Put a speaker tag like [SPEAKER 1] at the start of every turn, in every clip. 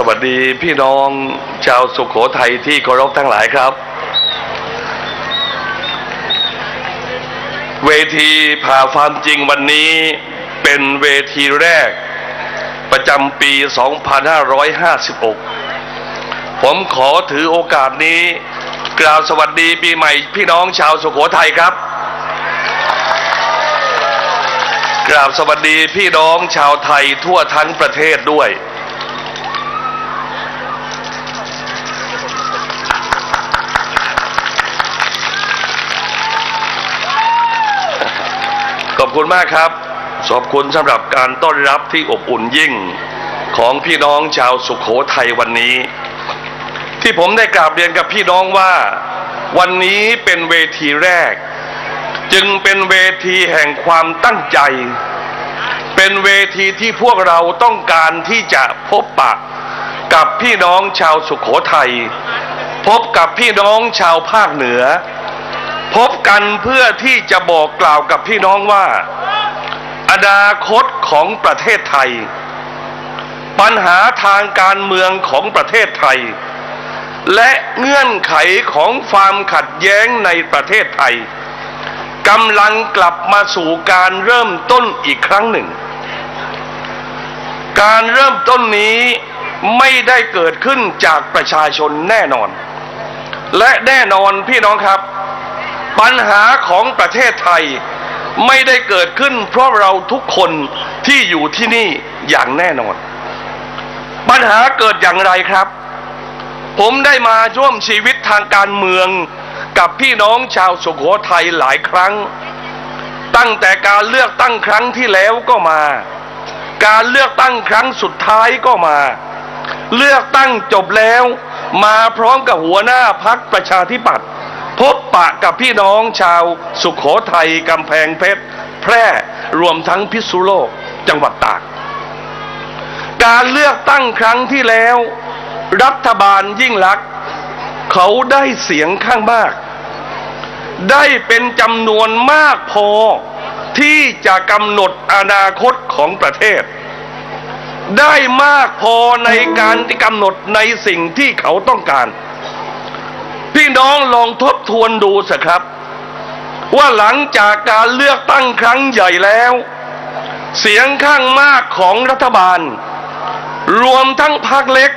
[SPEAKER 1] สวัสดีพี่น้องชาวสุขโขทัยที่เคารพทั้งหลายครับ เวทีผ่าความจริงวันนี้เป็นเวทีแรก ประจำปี 2556 ผมขอถือโอกาสนี้ กล่าวสวัสดีปีใหม่พี่น้องชาวสุขโขทัยครับกราบสวัสดีพี่น้องชาวไทยทั่วทั้งประเทศด้วย คุณมากครับขอบคุณสำหรับการต้อนรับที่อบอุ่นยิ่งของพี่น้องชาวสุขโขทัยวันนี้ ที่ผมได้กราบเรียนกับพี่น้องว่า วันนี้เป็นเวทีแรก จึงเป็นเวทีแห่งความตั้งใจ เป็นเวทีที่พวกเราต้องการที่จะพบปะ กับพี่น้องชาวสุขโขทัยพบกับพี่น้องชาวภาคเหนือ พบกันเพื่อที่จะบอกกล่าวกับพี่น้องว่า อนาคตของประเทศไทย ปัญหาทางการเมืองของประเทศไทย และเงื่อนไขของความขัดแย้งในประเทศไทยกำลังกลับมาสู่การเริ่มต้นอีกครั้งหนึ่ง การเริ่มต้นนี้ไม่ได้เกิดขึ้นจากประชาชนแน่นอน และแน่นอนพี่น้องครับ ปัญหาของประเทศไทยไม่ได้เกิดขึ้น เพราะเราทุกคนที่อยู่ที่นี่อย่างแน่นอน ปัญหาเกิดอย่างไรครับ ผมได้มาร่วมชีวิตทางการเมืองกับพี่น้องชาวสุโขทัยหลายครั้ง ตั้งแต่การเลือกตั้งครั้งที่แล้วก็มา การเลือกตั้งครั้งสุดท้ายก็มา เลือกตั้งจบแล้ว มาพร้อมกับหัวหน้าพักประชาธิปัตย์ พบปะกับพี่น้องชาวสุขโขทัยกำแพงเพชร แพร่รวมทั้งพิษณุโลกจังหวัดตาก การเลือกตั้งครั้งที่แล้ว รัฐบาลยิ่งลักษณ์เขาได้เสียงข้างมาก ได้เป็นจำนวนมากพอที่จะกำหนดอนาคตของประเทศ ได้มากพอในการที่กำหนดในสิ่งที่เขาต้องการ พี่น้องลองทบทวนดูสิครับ ว่าหลังจากการเลือกตั้งครั้งใหญ่แล้ว เสียงข้างมากของรัฐบาล รวมทั้งพรรคเล็ก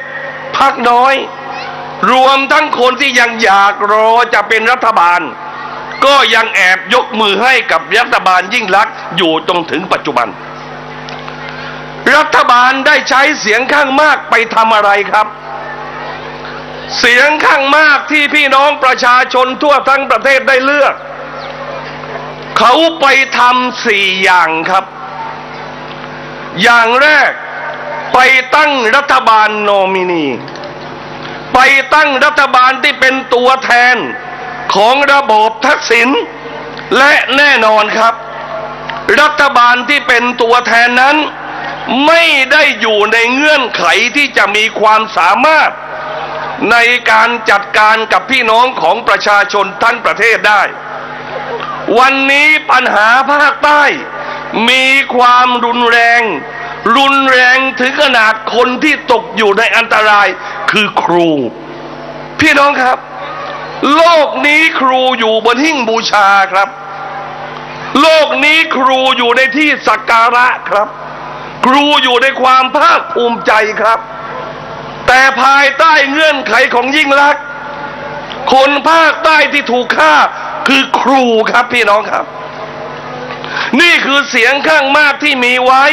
[SPEAKER 1] พรรคน้อย รวมทั้งคนที่ยังอยากรอจะเป็นรัฐบาล ก็ยังแอบยกมือให้กับรัฐบาลยิ่งลักษณ์อยู่จนถึงปัจจุบัน รัฐบาลได้ใช้เสียงข้างมากไปทำอะไรครับ เสียงข้างมากที่พี่น้องประชาชนทั่วทั้งประเทศได้เลือก เขาไปทำสี่อย่างครับ อย่างแรกไปตั้งรัฐบาลโนมินี ไปตั้งรัฐบาลที่เป็นตัวแทนของระบบทักษิณและแน่นอนครับ รัฐบาลที่เป็นตัวแทนนั้น ไม่ได้อยู่ในเงื่อนไขที่จะมีความสามารถ ในการจัดการกับพี่น้องของประชาชนทั้งประเทศได้ วันนี้ปัญหาภาคใต้ มีความรุนแรง รุนแรงถึงขนาดคนที่ตกอยู่ในอันตรายคือครู พี่น้องครับ โลกนี้ครูอยู่บนหิ้งบูชาครับ โลกนี้ครูอยู่ในที่สักการะครับ ครูอยู่ในความภาคภูมิใจครับ แต่ภายใต้เงื่อนไขของยิ่งลักษณ์คนภาคใต้ที่ถูกฆ่าคือครูครับพี่น้องครับ นี่คือเสียงข้างมากที่มีไว้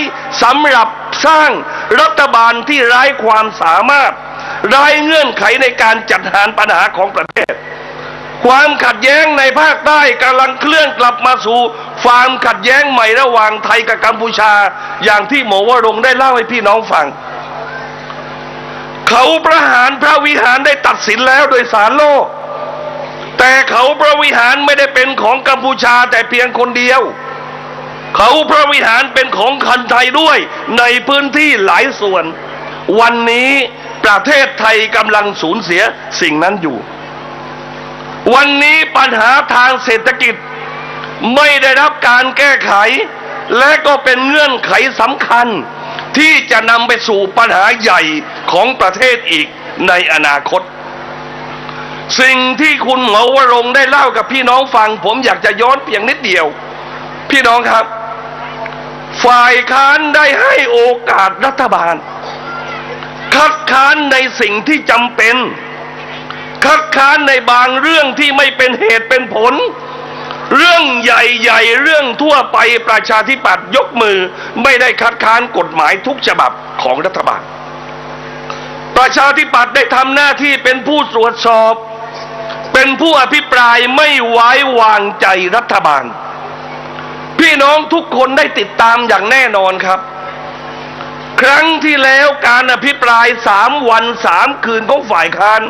[SPEAKER 1] สำหรับสร้างรัฐบาลที่ไร้ความสามารถไร้เงื่อนไขในการจัดหารปัญหาของประเทศ ความขัดแย้งในภาคใต้กำลังเคลื่อนกลับมาสู่ความขัดแย้งใหม่ระหว่างไทยกับกัมพูชา อย่างที่หมอวรงได้เล่าให้พี่น้องฟัง เขาประหารพระวิหารได้ตัดสินแล้วโดยสารโลก แต่เขาพระวิหารไม่ได้เป็นของกัมพูชาแต่เพียงคนเดียว เขาพระวิหารเป็นของคนไทยด้วย ในพื้นที่หลายส่วน วันนี้ประเทศไทยกำลังสูญเสียสิ่งนั้นอยู่ วันนี้ปัญหาทางเศรษฐกิจไม่ได้รับการแก้ไข และก็เป็นเงื่อนไขสำคัญ ที่จะนำไปสู่ปัญหาใหญ่ของประเทศอีกในอนาคต สิ่งที่คุณหมอวรงได้เล่ากับพี่น้องฟัง ผมอยากจะย้อนเพียงนิดเดียว พี่น้องครับ ฝ่ายค้านได้ให้โอกาสรัฐบาล คัดค้านในสิ่งที่จำเป็น คัดค้านในบางเรื่องที่ไม่เป็นเหตุเป็นผล เรื่องใหญ่ๆ เรื่องทั่วไปประชาธิปัตย์ยกมือไม่ได้คัดค้านกฎหมายทุกฉบับของรัฐบาล ประชาธิปัตย์ได้ทำหน้าที่เป็นผู้ตรวจสอบ เป็นผู้อภิปรายไม่ไว้วางใจรัฐบาล พี่น้องทุกคนได้ติดตามอย่างแน่นอนครับ ครั้งที่แล้วการอภิปรายสามวันสามคืนของฝ่ายค้าน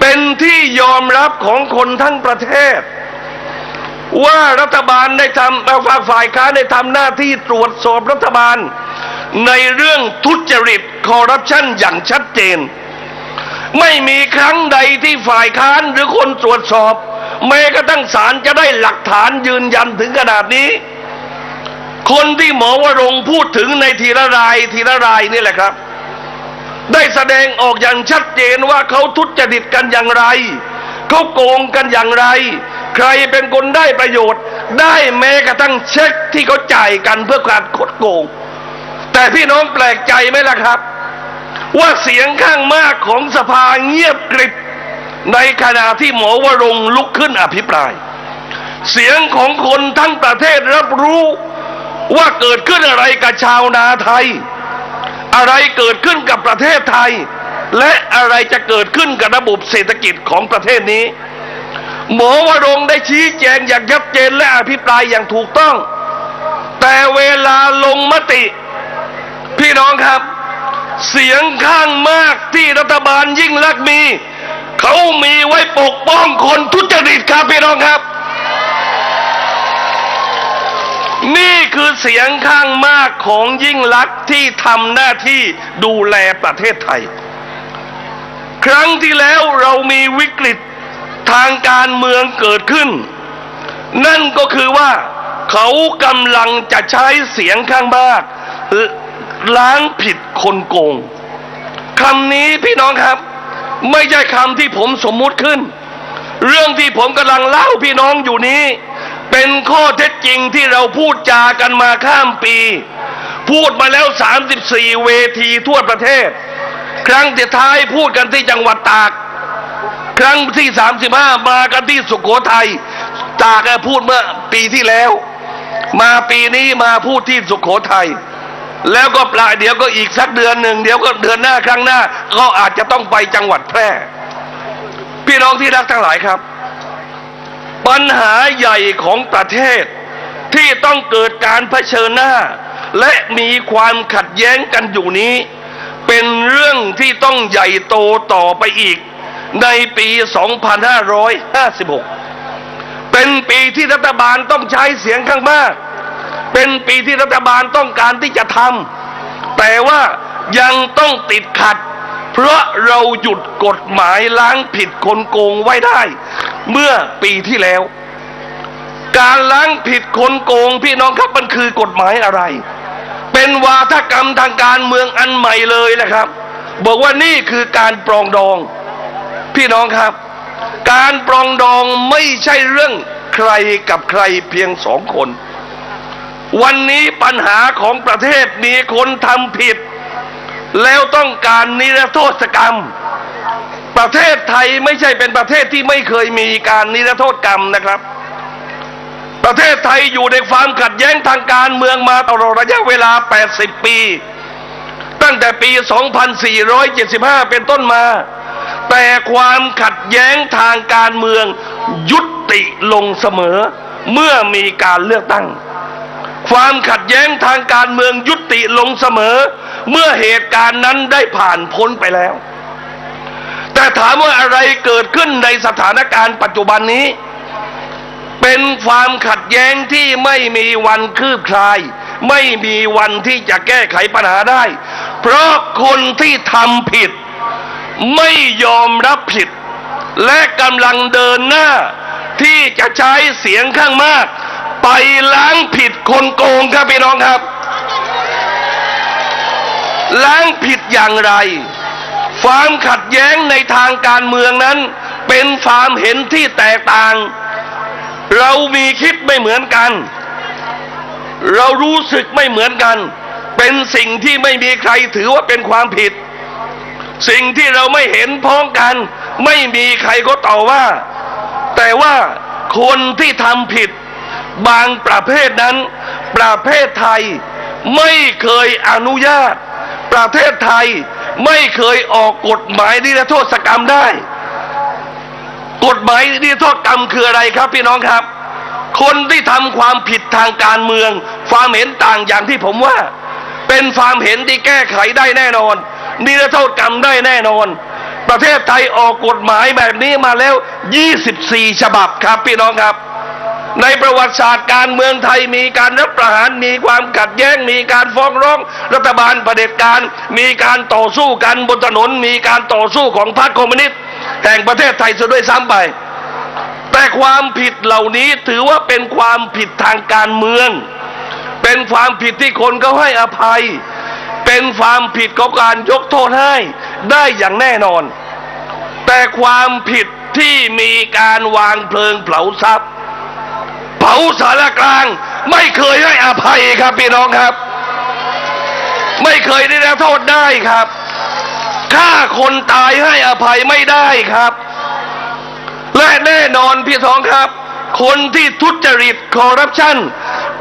[SPEAKER 1] เป็นที่ยอมรับของคนทั้งประเทศ ว่ารัฐบาลได้ทำฝ่ายฝ่ายค้านได้ทำหน้าที่ตรวจสอบรัฐบาล ในเรื่องทุจริตคอร์รัปชันอย่างชัดเจน ไม่มีครั้งใดที่ฝ่ายค้านหรือคนตรวจสอบ แม้กระทั่งศาลจะได้หลักฐานยืนยันถึงขนาดนี้ คนที่หมอวรงพูดถึงในทีละรายทีละรายนี่แหละครับ ได้แสดงออกอย่างชัดเจนว่าเขาทุจริตกันอย่างไรเขาโกงกันอย่างไร ใครเป็นคนได้ประโยชน์ ได้แม้กระทั่งเช็คที่เขาจ่ายกันเพื่อการคดโกง แต่พี่น้องแปลกใจไหมล่ะครับ ว่าเสียงข้างมากของสภาเงียบกริบในขณะที่หมอวรงลุกขึ้นอภิปราย เสียงของคนทั้งประเทศรับรู้ว่าเกิดขึ้นอะไรกับชาวนาไทย อะไรเกิดขึ้นกับประเทศไทย และอะไรจะเกิดขึ้นกับระบบเศรษฐกิจของประเทศนี้ หมอวรงได้ชี้แจงอย่างชัดเจนและอภิปรายอย่างถูกต้อง แต่เวลาลงมติ พี่น้องครับ เสียงข้างมากที่รัฐบาลยิ่งลักมี เขามีไว้ปกป้องคนทุจริตครับพี่น้องครับ นี่คือเสียงข้างมากของยิ่งลักษณ์ที่ทำหน้าที่ดูแลประเทศไทย ครั้งที่แล้วเรามีวิกฤต ทางการเมืองเกิดขึ้น นั่นก็คือว่าเขากำลังจะใช้เสียงข้างมากล้างผิดคนโกงคำนี้พี่น้องครับ ไม่ใช่คำที่ผมสมมุติขึ้น เรื่องที่ผมกำลังเล่าพี่น้องอยู่นี้ เป็นข้อเท็จจริงที่เราพูดจากันมาข้ามปี พูดมาแล้ว 34 เวทีทั่วประเทศ ครั้งที่ท้ายพูดกันที่จังหวัดตาก ครั้งที่35มสิบห้ามากันที่สุโขทัยตากพูดเมื่อปีที่แล้ว มาปีนี้มาพูดที่สุโขทัยแล้วก็ปลายเดี๋ยวก็อีกสักเดือนหนึ่งเดี๋ยวก็เดือนหน้าครั้งหน้า ก็อาจจะต้องไปจังหวัดแพร่ พี่น้องที่รักทั้งหลายครับ ปัญหาใหญ่ของประเทศที่ต้องเกิดการเผชิญหน้า และมีความขัดแย้งกันอยู่นี้ เป็นเรื่องที่ต้องใหญ่โตต่อไปอีก ในปี 2556 เป็นปีที่รัฐบาลต้องใช้เสียงข้างมาก เป็นปีที่รัฐบาลต้องการที่จะทำ แต่ว่ายังต้องติดขัด เพราะเราหยุดกฎหมายล้างผิดคนโกงไว้ได้ เมื่อปีที่แล้ว การล้างผิดคนโกงพี่น้องครับมันคือกฎหมายอะไร เป็นวาทกรรมทางการเมืองอันใหม่เลยนะครับ บอกว่านี่คือการปรองดอง พี่น้องครับ การปรองดองไม่ใช่เรื่องใครกับใครเพียงสองคน วันนี้ปัญหาของประเทศมีคนทำผิด แล้วต้องการนิรโทษกรรม ประเทศไทยไม่ใช่เป็นประเทศที่ไม่เคยมีการนิรโทษกรรมนะครับ ประเทศไทยอยู่ในความขัดแย้งทางการเมืองมาตลอดระยะเวลา 80 ปี ตั้งแต่ปี 2475 เป็นต้นมา แต่ความขัดแย้งทางการเมือง ยุติลงเสมอ เมื่อมีการเลือกตั้ง ความขัดแย้งทางการเมืองยุติลงเสมอ เมื่อเหตุการณ์นั้นได้ผ่านพ้นไปแล้ว แต่ถามว่าอะไรเกิดขึ้นในสถานการณ์ปัจจุบันนี้ เป็นความขัดแย้งที่ไม่มีวันคืบคลาย ไม่มีวันที่จะแก้ไขปัญหาได้ เพราะคนที่ทำผิด ไม่ยอมรับผิด และกำลังเดินหน้า ที่จะใช้เสียงข้างมาก ไปล้างผิดคนโกงครับพี่น้องครับ ล้างผิดอย่างไรความขัดแย้งในทางการเมืองนั้น เป็นความเห็นที่แตกต่าง เรามีคิดไม่เหมือนกัน เรารู้สึกไม่เหมือนกัน เป็นสิ่งที่ไม่มีใครถือว่าเป็นความผิด สิ่งที่เราไม่เห็นพ้องกัน ไม่มีใครก็ต่อว่า แต่ว่าคนที่ทำผิด บางประเภทนั้น ประเภทไทยไม่เคยอนุญาต ประเทศไทยไม่เคยออกกฎหมายนิรโทษกรรมได้ กฎหมายนิรโทษกรรมคืออะไรครับพี่น้องครับ คนที่ทำความผิดทางการเมือง ความเห็นต่างอย่างที่ผมว่า เป็นความเห็นที่แก้ไขได้แน่นอน นิรโทษกรรมได้แน่นอน ประเทศไทยออกกฎหมายแบบนี้มาแล้ว 24 ฉบับครับพี่น้องครับ ในประวัติศาสตร์การเมืองไทยมีการรัฐประหารมีความขัดแย้ง มีการฟ้องร้อง รัฐบาลเผด็จการ มีการต่อสู้กันบนถนน มีการต่อสู้ของพรรคคอมมิวนิสต์แห่งประเทศไทยซะด้วยซ้ำไปแต่ความผิดเหล่านี้ถือว่าเป็นความผิดทางการเมือง เป็นความผิดที่คนเขาให้อภัย เป็นความผิดของการยกโทษให้ได้อย่างแน่นอน แต่ความผิดที่มีการวางเพลิงเผาทรัพย์ เผาสารกลาง ไม่เคยให้อภัยครับพี่น้องครับ ไม่เคยได้รับโทษได้ครับฆ่าคนตายให้อภัยไม่ได้ครับ และแน่นอนพี่น้องครับ คนที่ทุจริตคอร์รัปชัน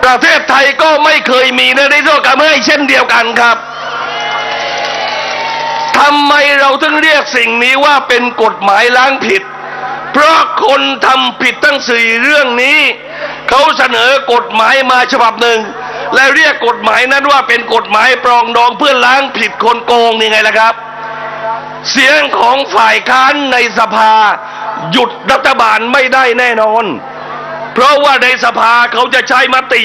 [SPEAKER 1] ประเทศไทยก็ไม่เคยมีในนิรโทษกรรมให้เช่นเดียวกันครับ ทำไมเราถึงเรียกสิ่งนี้ว่าเป็นกฎหมายล้างผิด เพราะคนทำผิดทั้งสี่เรื่องนี้ เขาเสนอกฎหมายมาฉบับหนึ่ง และเรียกกฎหมายนั้นว่าเป็นกฎหมายปรองดองเพื่อล้างผิดคนโกงนี่ไงล่ะครับ เสียงของฝ่ายค้านในสภา หยุดรัฐบาลไม่ได้แน่นอน เพราะว่าในสภาเขาจะใช้มติ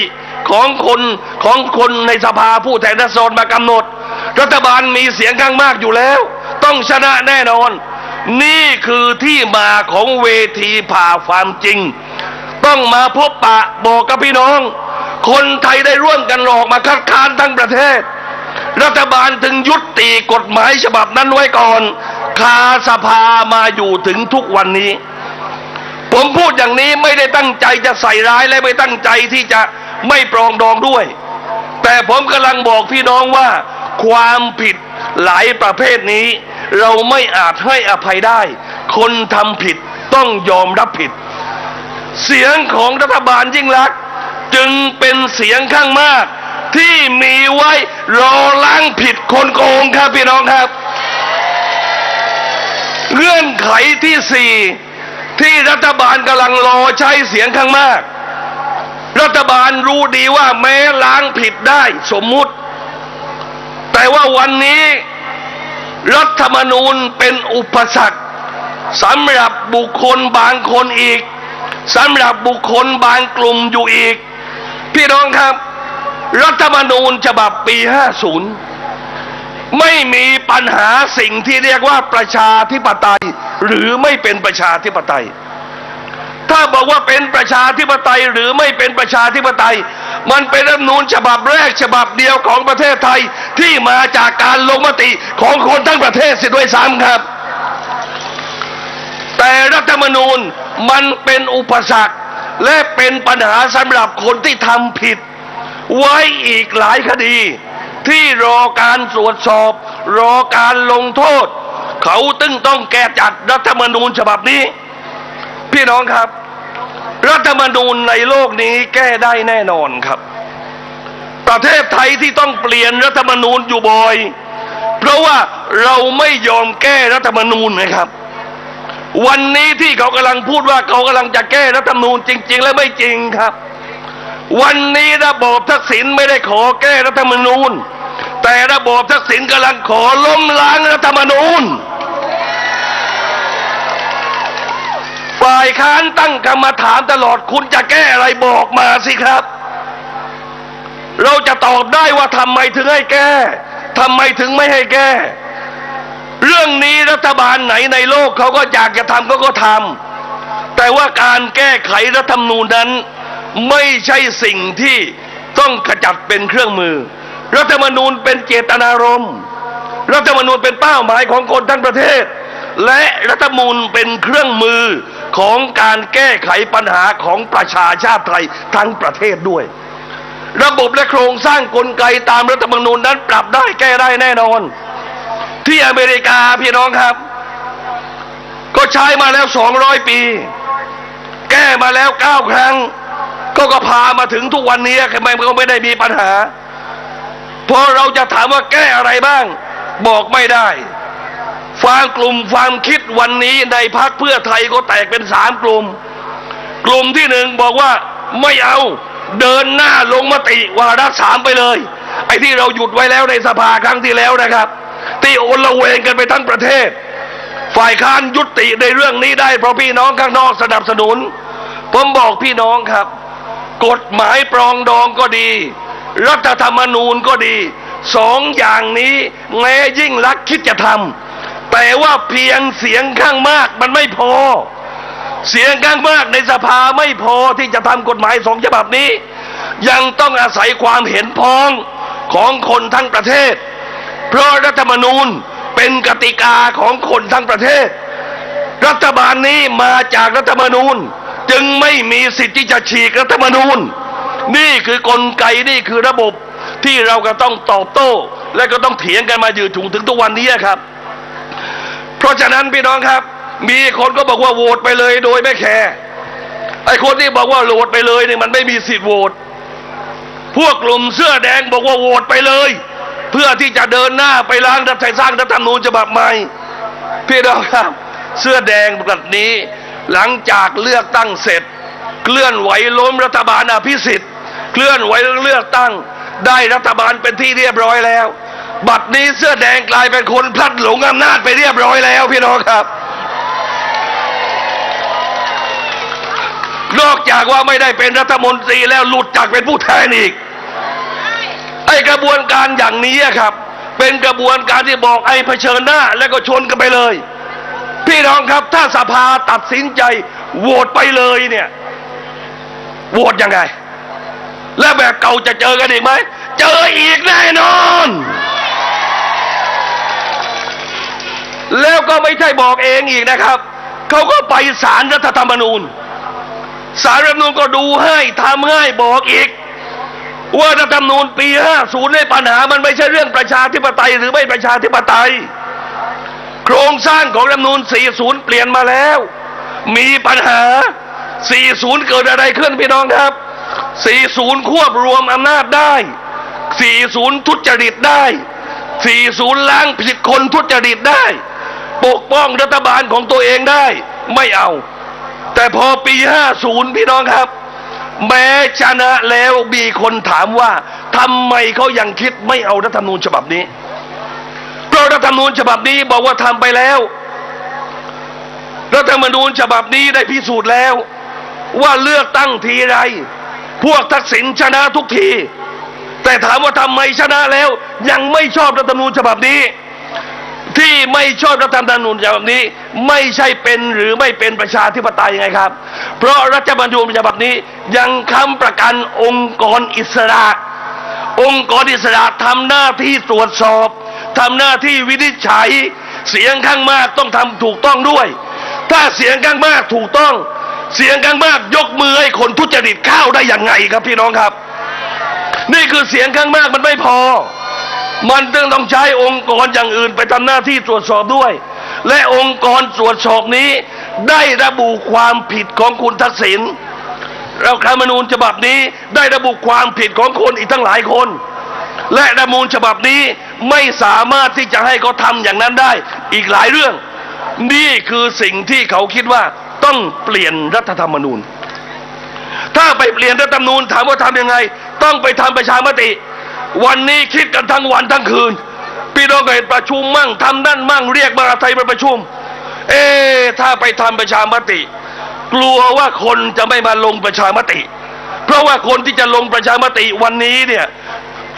[SPEAKER 1] ของคนของคนในสภาผู้แทนราษฎรมากำหนด รัฐบาลมีเสียงข้างมากอยู่แล้ว ต้องชนะแน่นอน นี่คือที่มาของเวทีผ่าความจริง ต้องมาพบปะบอกกับพี่น้อง คนไทยได้ร่วมกันออกมาคัดค้านทั้งประเทศ รัฐบาลถึงยุติกฎหมายฉบับนั้นไว้ก่อนคาสภามาอยู่ถึงทุกวันนี้ผมพูดอย่างนี้ไม่ได้ตั้งใจจะใส่ร้ายและไม่ตั้งใจที่จะ ไม่ปรองดองด้วย แต่ผมกำลังบอกพี่น้องว่า ความผิดหลายประเภทนี้ เราไม่อาจให้อภัยได้ คนทำผิดต้องยอมรับผิด เสียงของรัฐบาลยิ่งลักษณ์จึงเป็นเสียงข้างมาก ที่มีไว้รอล้างผิดคนโกงครับพี่น้องครับเงื่อนไขที่สี่ที่รัฐบาลกำลังรอใช้เสียงข้างมาก รัฐบาลรู้ดีว่าแม้ล้างผิดได้สมมุติ แต่ว่าวันนี้ รัฐธรรมนูญเป็นอุปสรรคสำหรับบุคคลบางคนอีกสำหรับบุคคลบางกลุ่มอยู่อีก พี่น้องครับ รัฐธรรมนูญฉบับปี 50 ไม่มีปัญหาสิ่งที่เรียกว่าประชาธิปไตย หรือไม่เป็นประชาธิปไตย ถ้าบอกว่าเป็นประชาธิปไตยหรือไม่เป็นประชาธิปไตย มันเป็นรัฐมนูญฉบับแรกฉบับเดียวของประเทศไทยที่มาจากการลงมติของคนทั้งประเทศเสียด้วยซ้ำครับ แต่รัฐธรรมนูญมันเป็นอุปสรรคและเป็นปัญหาสำหรับคนที่ทำผิด ไว้อีกหลายคดี ที่รอการตรวจสอบ รอการลงโทษ เขาตึงต้องแก้จัดรัฐธรรมนูญฉบับนี้ พี่น้องครับ รัฐธรรมนูญในโลกนี้แก้ได้แน่นอนครับ ประเทศไทยที่ต้องเปลี่ยนรัฐธรรมนูญอยู่บ่อย เพราะว่าเราไม่ยอมแก้รัฐธรรมนูญนะครับ วันนี้ที่เขากำลังพูดว่าเขากำลังจะแก้รัฐธรรมนูญจริง ๆ และไม่จริงครับ วันนี้ระบอบทักษิณไม่ได้ขอแก้รัฐธรรมนูญ แต่ระบอบทักษิณกำลังขอล้มล้างรัฐธรรมนูญ ฝ่ายค้านตั้งกรรมฐานตลอดคุณจะแก้อะไรบอกมาสิครับ เราจะตอบได้ว่าทำไมถึงให้แก้ทำไมถึงไม่ให้แก้ เรื่องนี้รัฐบาลไหนในโลกเขาก็อยากจะทำเขาก็ทำแต่ว่าการแก้ไขรัฐธรรมนูญนั้น ไม่ใช่สิ่งที่ต้องขจัดเป็นเครื่องมือ รัฐธรรมนูญเป็นเจตนารมณ์รัฐธรรมนูญเป็นเป้าหมายของคนทั้งประเทศ และรัฐมนูญเป็นเครื่องมือของการแก้ไขปัญหาของประชาชาติไทยทั้งประเทศด้วย ระบบและโครงสร้างกลไกตามรัฐธรรมนูญนั้นปรับได้แก้ได้แน่นอน ที่อเมริกาพี่น้องครับ ก็ใช้มาแล้ว 200 ปี แก้มาแล้ว 9 ครั้ง ก็ก็พามาถึงทุกวันนี้ทำไมก็ไม่ได้มีปัญหาพอเราจะถามว่าแก้อะไรบ้าง บอกไม่ได้ ฟังกลุ่มความคิดวันนี้ในพักเพื่อไทยก็แตกเป็นสามกลุ่ม กลุ่มที่หนึ่งบอกว่าไม่เอาเดินหน้าลงมติวาระสามไปเลย ไอ้ที่เราหยุดไว้แล้วในสภาครั้งที่แล้วนะครับ ที่โอนละเวงกันไปทั้งประเทศ ฝ่ายค้านยุติในเรื่องนี้ได้เพราะพี่น้องข้างนอกสนับสนุน ผมบอกพี่น้องครับ กฎหมายปรองดองก็ดี รัฐธรรมนูญก็ดีสองอย่างนี้แม้ยิ่งรักคิดจะทำ แต่ว่าเพียงเสียงข้างมากมันไม่พอ เสียงข้างมากในสภาไม่พอที่จะทำกฎหมายสองฉบับนี้ ยังต้องอาศัยความเห็นพ้องของคนทั้งประเทศ เพราะรัฐธรรมนูญเป็นกติกาของคนทั้งประเทศ รัฐบาลนี้มาจากรัฐธรรมนูญ จึงไม่มีสิทธิ์ที่จะฉีกรัฐธรรมนูญ นี่คือกลไกนี่คือระบบที่เราก็ต้องตอบโต้ และก็ต้องเถียงกันมาอยู่ถึงถึงทุกวันนี้ครับ เพราะฉะนั้นพี่น้องครับ มีคนก็บอกว่าโหวตไปเลยโดยไม่แคร์ไอ้คนที่บอกว่าโหวตไปเลยนี่มันไม่มีสิทธิ์โหวตพวกกลุ่มเสื้อแดงบอกว่าโหวตไปเลย เพื่อที่จะเดินหน้าไปล้างรัฐไทยสร้างรัฐธรรมนูญฉบับใหม่พี่น้องครับ เสื้อแดงแบบนี้ หลังจากเลือกตั้งเสร็จ เคลื่อนไหวล้มรัฐบาลอภิสิทธิ์ เคลื่อนไหวเลือกตั้ง ได้รัฐบาลเป็นที่เรียบร้อยแล้ว บัดนี้เสื้อแดงกลายเป็นคนพลัดหลงอำนาจไปเรียบร้อยแล้วพี่น้องครับ นอกจากว่าไม่ได้เป็นรัฐมนตรีแล้วหลุดจากเป็นผู้แทนอีก ไอกระบวนการอย่างนี้ครับ เป็นกระบวนการที่บอกไอ้เผชิญหน้า แล้วก็ชนกันไปเลย พี่น้องครับ ถ้าสภาตัดสินใจโหวตไปเลยเนี่ยโหวตยังไง และแบบเก่าจะเจอกันอีกไหม เจออีกแน่นอน แล้วก็ไม่ใช่บอกเองอีกนะครับเขาก็ไปศาลรัฐธรรมนูญศาลรัฐธรรมนูญก็ดูให้ทำให้บอกอีก ว่ารัฐธรรมนูญปี 50ในปัญหามันไม่ใช่เรื่องประชาธิปไตยหรือไม่ประชาธิปไตย โครงสร้างของรัฐธรรมนูญ40 เปลี่ยนมาแล้ว มีปัญหา 40 เกิดอะไรขึ้นพี่น้องครับ 40 ควบรวมอำนาจได้ 40 ทุจริตได้ 40 ล้างผิดคนทุจริตได้ ปกป้องรัฐบาลของตัวเองได้ ไม่เอา แต่พอปี 50 พี่น้องครับ แม้ชนะแล้วมีคนถามว่าทำไมเขายังคิดไม่เอารัฐธรรมนูญฉบับนี้เพราะรัฐธรรมนูญฉบับนี้บอกว่าทำไปแล้ว รัฐธรรมนูญฉบับนี้ได้พิสูจน์แล้ว ว่าเลือกตั้งทีไร พวกทักษิณชนะทุกที แต่ถามว่าทำไมชนะแล้ว ยังไม่ชอบรัฐธรรมนูญฉบับนี้ ที่ไม่ชอบรัฐธรรมนูญฉบับนี้ ไม่ใช่เป็นหรือไม่เป็นประชาธิปไตยยังไงครับ เพราะรัฐธรรมนูญฉบับนี้ยังค้ำประกันองค์กรอิสระ องค์กรอิสระทำหน้าที่ตรวจสอบทำหน้าที่วินิจฉัย เสียงข้างมากต้องทำถูกต้องด้วย ถ้าเสียงข้างมากถูกต้อง เสียงข้างมากยกมือให้คนทุจริตเข้าได้อย่างไงครับพี่น้องครับ นี่คือเสียงข้างมากมันไม่พอ มันจึงต้องใช้องค์กรอย่างอื่นไปทำหน้าที่ตรวจสอบด้วย และองค์กรตรวจสอบนี้ ได้ระบุความผิดของคุณทักษิณเรารัฐธรรมนูญฉบับนี้ได้ระบุความผิดของคนอีกตั้งหลายคน และรัฐธรรมนูญฉบับนี้ไม่สามารถที่จะให้เขาทำอย่างนั้นได้อีกหลายเรื่อง นี่คือสิ่งที่เขาคิดว่าต้องเปลี่ยนรัฐธรรมนูญ ถ้าไปเปลี่ยนรัฐธรรมนูญถามว่าทำยังไง ต้องไปทำประชามติ วันนี้คิดกันทั้งวันทั้งคืน พี่น้องก็เห็นประชุมมั่งทำนั่นมั่งเรียกมาไทยมาประชุม เอ๊ถ้าไปทำประชามติ กลัวว่าคนจะไม่มาลงประชามติ เพราะว่าคนที่จะลงประชามติวันนี้เนี่ย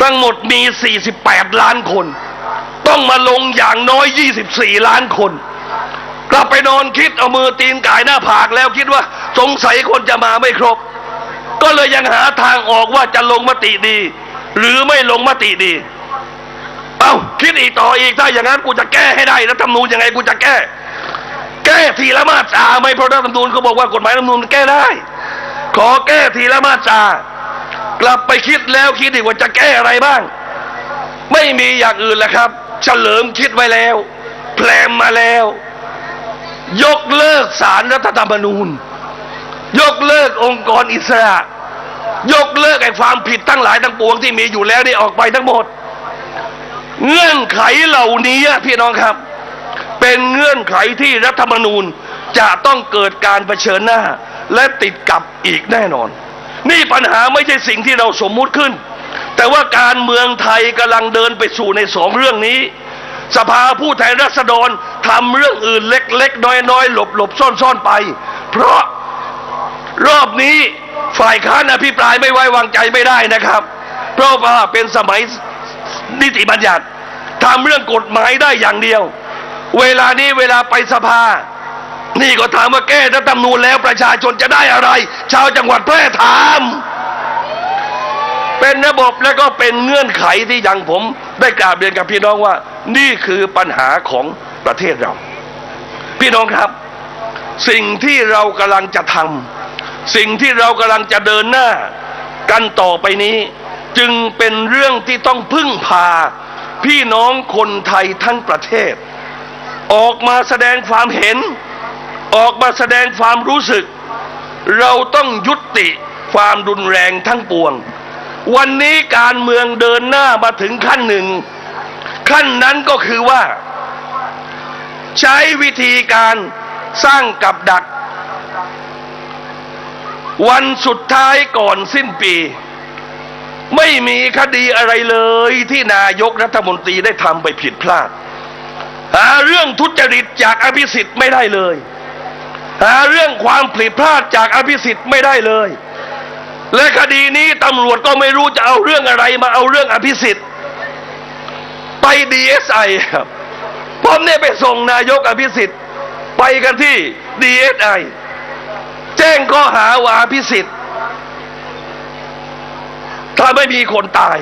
[SPEAKER 1] ทั้งหมดมี 48 ล้านคน ต้องมาลงอย่างน้อย 24 ล้านคน กลับไปนอนคิดเอามือตีนกายหน้าผากแล้วคิดว่าสงสัยคนจะมาไม่ครบ ก็เลยยังหาทางออกว่าจะลงมติดี หรือไม่ลงมติดี เอ้าคิดอีกต่ออีกถ้าอย่างนั้นกูจะแก้ให้ได้รัฐธรรมนูญยังไงกูจะแก้ แก้ทีละมาตราไม่เพราะรัฐธรรมนูญเขาบอกว่ากฎหมายรัฐธรรมนูญแก้ได้ ขอแก้ทีละมาตรากลับไปคิดแล้วคิดอีกว่าจะแก้อะไรบ้าง ไม่มีอย่างอื่นแล้วครับ เฉลิมคิดไว้แล้ว แพลมมาแล้ว ยกเลิกสารรัฐธรรมนูญ ยกเลิกองค์กรอิสระ ยกเลิกไอ้ความผิดทั้งหลายทั้งปวงที่มีอยู่แล้วนี่ออกไปทั้งหมด เงื่อนไขเหล่านี้พี่น้องครับ เป็นเงื่อนไขที่รัฐธรรมนูญจะต้องเกิดการเผชิญหน้า และติดกับอีกแน่นอน นี่ปัญหาไม่ใช่สิ่งที่เราสมมุติขึ้น แต่ว่าการเมืองไทยกำลังเดินไปสู่ในสองเรื่องนี้ สภาผู้แทนราษฎรทำเรื่องอื่นเล็กๆน้อยๆหลบๆซ่อนๆไป เพราะรอบนี้ ฝ่ายค้านอภิปรายไม่ไว้วางใจไม่ได้นะครับ เพราะว่าเป็นสมัยนิติบัญญัติทำเรื่องกฎหมายได้อย่างเดียว เวลานี้เวลาไปสภา นี่ก็ถามว่าแก้รัฐธรรมนูญแล้วประชาชนจะได้อะไร ชาวจังหวัดแพร่ถาม เป็นระบบและก็เป็นเงื่อนไขที่ยังผมได้กราบเรียนกับพี่น้องว่า นี่คือปัญหาของประเทศเรา พี่น้องครับ สิ่งที่เรากำลังจะทำ สิ่งที่เรากำลังจะเดินหน้า กันต่อไปนี้ จึงเป็นเรื่องที่ต้องพึ่งพา พี่น้องคนไทยทั้งประเทศ ออกมาแสดงความเห็น ออกมาแสดงความรู้สึก เราต้องยุติความรุนแรงทั้งปวง วันนี้การเมืองเดินหน้ามาถึงขั้นหนึ่ง ขั้นนั้นก็คือว่า ใช้วิธีการสร้างกับดัก วันสุดท้ายก่อนสิ้นปี ไม่มีคดีอะไรเลยที่นายกรัฐมนตรีได้ทำไปผิดพลาด หาเรื่องทุจริตจากอภิสิทธิ์ไม่ได้เลย หาเรื่องความผิดพลาดจากอภิสิทธิ์ไม่ได้เลย และคดีนี้ตำรวจก็ไม่รู้จะเอาเรื่องอะไรมาเอาเรื่องอภิสิทธิ์ไปดีเอสไอครับผมเนี่ยไปส่งนายกอภิสิทธิ์ไปกันที่ดีเอสไอ แจ้งข้อหาวาอภิสิทธิ์ ถ้าไม่มีคนตาย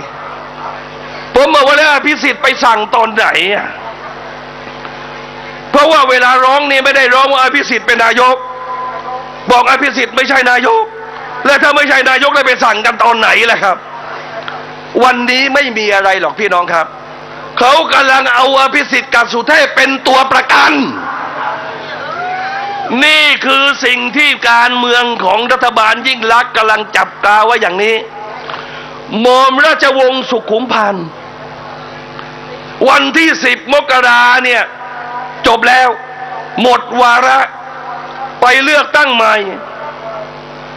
[SPEAKER 1] ผมบอกว่าแล้วอภิสิทธิ์ไปสั่งตอนไหนอะเพราะว่าเวลาร้องนี่ไม่ได้ร้องว่าอภิสิทธิ์เป็นนายก บอกอภิสิทธิ์ไม่ใช่นายก และถ้าไม่ใช่นายกได้ไปสั่งกันตอนไหนล่ะครับ วันนี้ไม่มีอะไรหรอกพี่น้องครับ เขากำลังเอาอภิสิทธิ์กับสุเทพเป็นตัวประกัน นี่คือสิ่งที่การเมืองของรัฐบาลยิ่งลักษณ์กำลังจับตาไว้อย่างนี้หมอมราชวงศ์สุขุมพันธ์วันที่สิบมกราเนี่ย จบแล้ว หมดวาระ ไปเลือกตั้งใหม่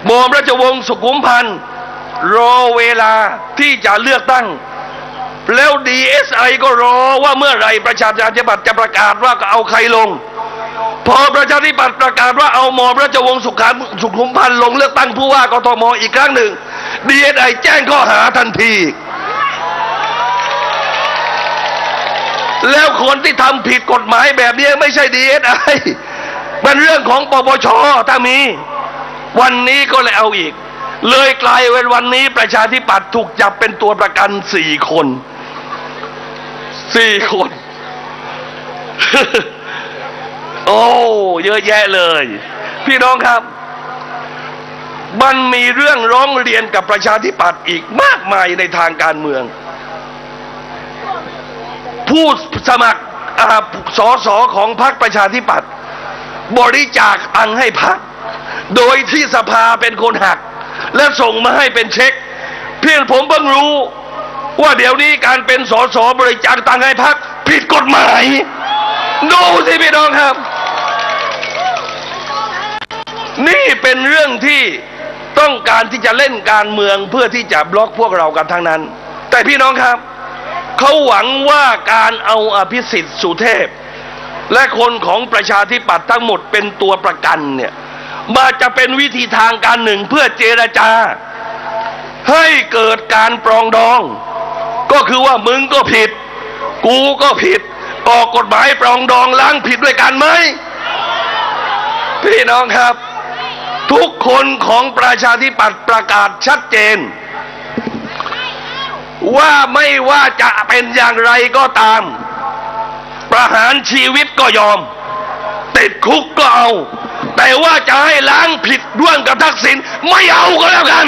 [SPEAKER 1] หมอมราชวงศ์สุขุมพันธ์รอเวลาที่จะเลือกตั้ง แล้วดีเอสไอก็รอว่าเมื่อไรประชาธิปัตย์จะประกาศว่าก็เอาใครลง พอประชาธิปัตย์ประกาศว่าเอาหมอมราชวงศ์สุขามสุขุมพันธ์ลงเลือกตั้งผู้ว่ากทมอีกครั้งหนึ่งดีเอสไอแจ้งข้อหาทันที แล้วคนที่ทำผิดกฎหมายแบบนี้ไม่ใช่ดีเอสไอมันเรื่องของปปชถ้ามี วันนี้ก็เลยเอาอีก เลยกลายเป็นวันนี้ประชาธิปัตย์ถูกจับเป็นตัวประกันสี่คนสี่คน โอ้เยอะแยะเลย พี่น้องครับ มันมีเรื่องร้องเรียนกับประชาธิปัตย์อีกมากมายในทางการเมือง ผู้สมัครอสอสอของพรรคประชาธิปัตย์บริจาคตังให้พรรคโดยที่สภาเป็นคนหัก และส่งมาให้เป็นเช็ค เพียงผมเพิ่งรู้ว่าเดี๋ยวนี้การเป็นสอสอบริจาคตังให้พรรคผิดกฎหมาย ดูสิพี่น้องครับ นี่เป็นเรื่องที่ต้องการที่จะเล่นการเมืองเพื่อที่จะบล็อกพวกเรากันทั้งนั้น แต่พี่น้องครับ เขาหวังว่าการเอาอภิสิทธิ์สุเทพ และคนของประชาธิปัตย์ทั้งหมดเป็นตัวประกันเนี่ยมาจะเป็นวิธีทางการหนึ่งเพื่อเจรจา ให้เกิดการปรองดอง ก็คือว่ามึงก็ผิด กูก็ผิด ออกกฎหมายปรองดองล้างผิดด้วยกันไหมพี่น้องครับ ทุกคนของประชาธิปัตย์ประกาศชัดเจน ว่าไม่ว่าจะเป็นอย่างไรก็ตาม ประหารชีวิตก็ยอม ติดคุกก็เอา แต่ว่าจะให้ล้างผิดร่วมกับทักษิณไม่เอาก็แล้วกัน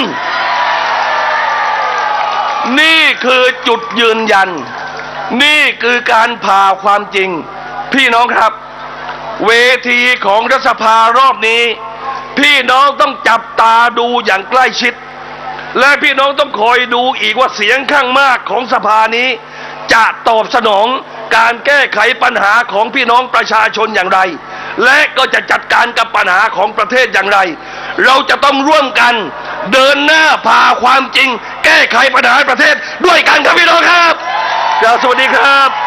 [SPEAKER 1] นี่คือจุดยืนยัน นี่คือการผ่าความจริง พี่น้องครับ เวทีของรัฐสภารอบนี้ พี่น้องต้องจับตาดูอย่างใกล้ชิด และพี่น้องต้องคอยดูอีกว่าเสียงข้างมากของสภานี้ จะตอบสนองการแก้ไขปัญหาของพี่น้องประชาชนอย่างไร และก็จะจัดการกับปัญหาของประเทศอย่างไร เราจะต้องร่วมกันเดินหน้าพาความจริง แก้ไขปัญหาประเทศด้วยกันครับพี่น้องครับกราบสวัสดีครับ